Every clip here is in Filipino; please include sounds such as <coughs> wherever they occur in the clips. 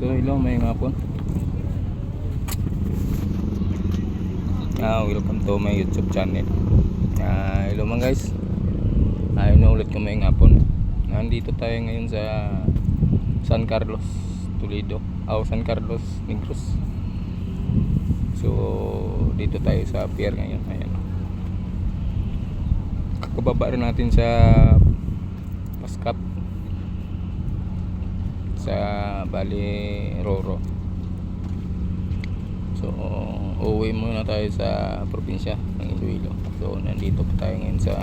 So hello may hapon. Ah, welcome to my YouTube channel. Ah, hello mga guys. Ayun na ulit kami ngayong hapon. Nandito tayo ngayon sa San Carlos, Toledo. Oh, San Carlos, Negros. So, dito tayo sa pier ngayon. Ayan. Kakababa rin natin sa Pascap sa Bali Roro. So, uuwi muna tayo sa probinsya ng Iloilo. So, nandito pa tayo ngayon sa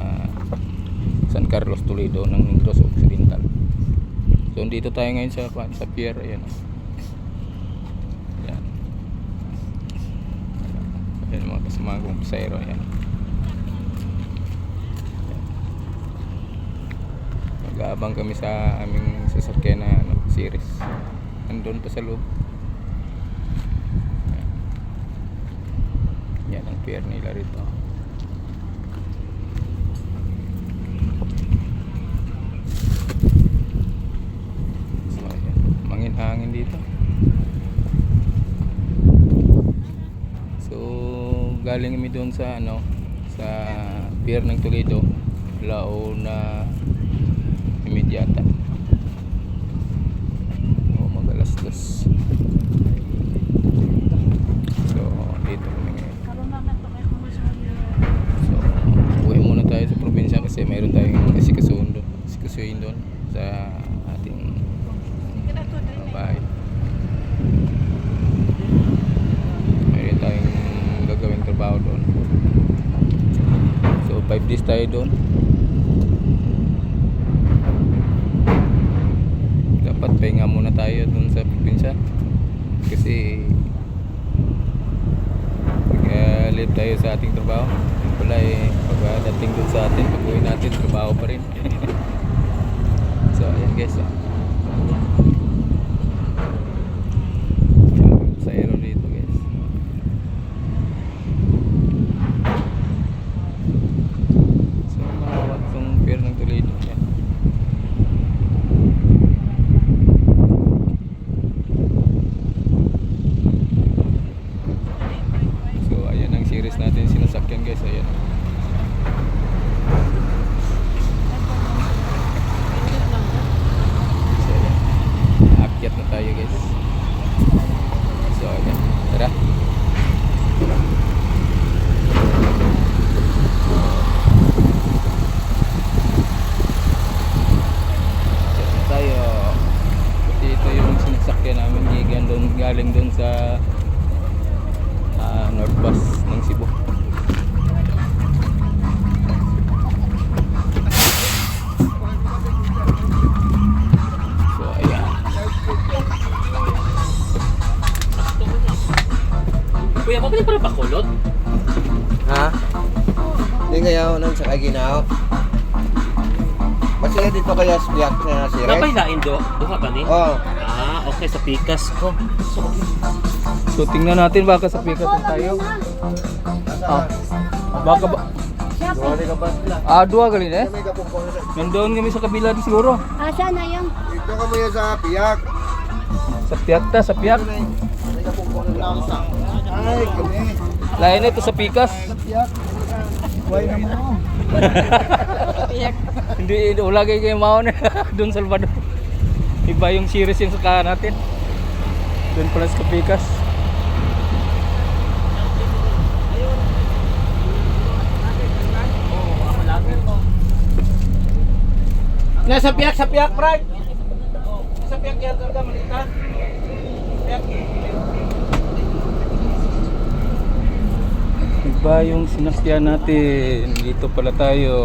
San Carlos Toledo ng Negros Occidental. So, dito tayo ngayon sa sa pier. Ayan. Ayan. Ayan mga kasama kong pasayro. Ayan. Mag-aabang kami sa aming sasakyan na ano, series. Andun pa sa loob. Yan ang pier nila rito. So, ayan. Mangin-hangin dito. So, galing kami doon sa ano, sa pier ng Toledo. Laona Imediata. Dos. So, dito kami ngayon. So, uwi muna tayo sa probinsya kasi mayroon tayong asikasuhin doon. Asikasuhin doon sa ating bahay. Mayroon tayong gagawing trabaho doon. So, 5 days tayo doon. Dapat pahinga muna tayo doon sa probinsya. Kasi pag-live tayo sa ating trabaho. Wala eh, pagdating doon sa atin, pag natin, trabaho pa rin. <laughs> so, ayan guys. Oh. Sa aero dito guys. So, mahawak tong pier ng Toledo. Yan. So, ayan ang series natin sinasakyan guys. Ayan. So, ayan. Aakyat na tayo guys. So, ayan. Tara. Akyat na tayo. Kasi ito yung sinasakyan namin gigan doon, galing doon sa ah, North Bus ng Cebu. So, ayan. Kuya, mabili pa rin ba kulot? Ha? Hindi ngayon nang sa kaginaw. Masaya dito kaya sa biyak na si Rex? lain do? Duha ba ni? Oh, Ah, okay sa pikas ko. So, So, tingnan natin baka sa pikas na tayo. Ah, baka ba? duwa ka ba sila? Ah, dua gali eh. May kapungkong na sa- Nandoon kami sa kabila di siguro. Asa na yung Dito ka mo yan sa biyak. Sa piyak ta, sa piyak. May kapungkong na sa Ay, kami. Lain ito sa pikas. Why na mo? Hindi, wala kayo kayo maon <laughs> doon sa Salvador. Iba yung series yung saka natin. Doon pala sa pikas. Nasa biyak, sa biyak, Brad. Sa biyak yan, ka malita. Biyak. Iba yung sinakyan natin. Dito pala tayo.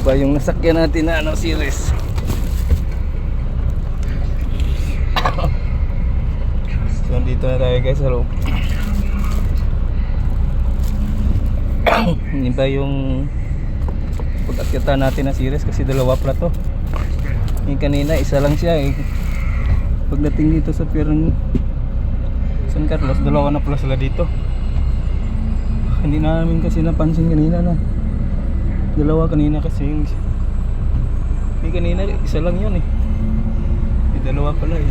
Iba yung nasakyan natin na ano series. So, dito na tayo guys loob. <coughs> Iba yung pag-akyatan natin na series kasi dalawa pala to. Yung kanina isa lang siya eh. Pagdating dito sa pier San Carlos, dalawa na pala sila dito hindi namin kasi napansin kanina na dalawa kanina kasi yung eh kanina isa lang yun eh. Eh dalawa pala eh.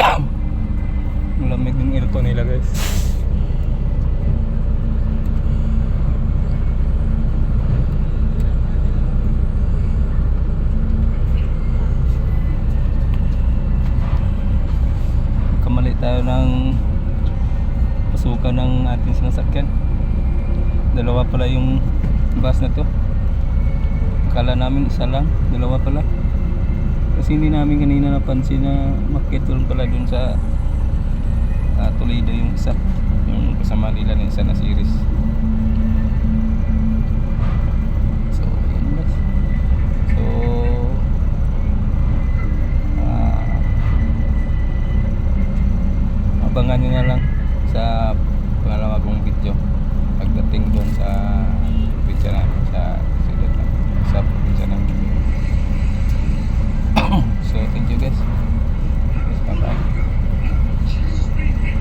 <coughs> Ang lamig ng aircon nila guys. Tayo ng pasukan ng ating sinasakyan. Dalawa pala yung bus na to. Akala namin isa lang, dalawa pala. Kasi hindi namin kanina napansin na makitol pala dun sa uh, Toledo yung isa. Yung kasama nila ng isa na series.